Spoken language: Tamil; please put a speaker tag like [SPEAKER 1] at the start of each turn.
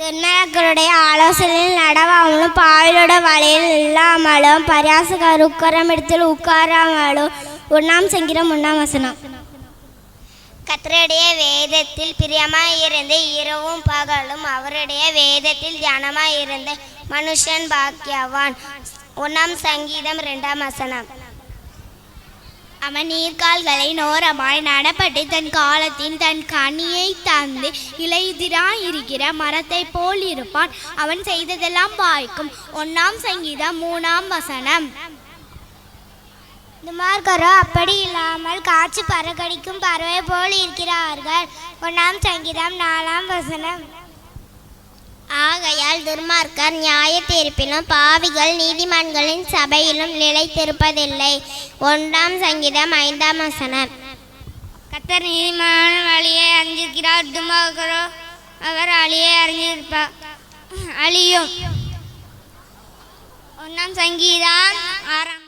[SPEAKER 1] துன்மர்களுடைய ஆலோசனையில் நடவாமலும் பாவிலோட வலையில் இல்லாமலும் பரியாசகர் உட்காரம் இடத்தில் உட்காராமலும் உண்ணாம் சங்கீதம் ஒன்றாம் வசனம் கத்தருடைய வேதத்தில் பிரியமாயிருந்து இரவும் பகலும் அவருடைய வேதத்தில் தியானமாயிருந்து மனுஷன் பாக்கியவான் ஒன்றாம் சங்கீதம் ரெண்டாம் வசனம் அவன் நீர்க்கால்களை நோரமாய் நடப்பட்டு தன் காலத்தின் தன் கனியை தந்து இலையுதிராயிருக்கிற மரத்தை போல் இருப்பான். அவன் செய்ததெல்லாம் வாய்க்கும். ஒன்னாம் சங்கீதம் மூணாம் வசனம். துமார்கரோ அப்படி இல்லாமல் காற்று பறக்கடிக்கும் பறவை போல் இருக்கிறார்கள். ஒன்னாம் சங்கீதம் நாலாம் வசனம். ஆகையால் துர்மார்க்கர் நியாய தீர்ப்பிலும் பாவிகள் நீதிமான்களின் சபையிலும் நிலைத்திருப்பதில்லை. ஒன்றாம் சங்கீதம் ஐந்தாம் வசனம். கத்தர் நீதிமான வழியை அறிஞ்சிருக்கிறார். துர்மார்க்கரோ அவர் அழியை அறிஞ்சிருப்பார் அழியும். ஒன்றாம் சங்கீதம் ஆறாம்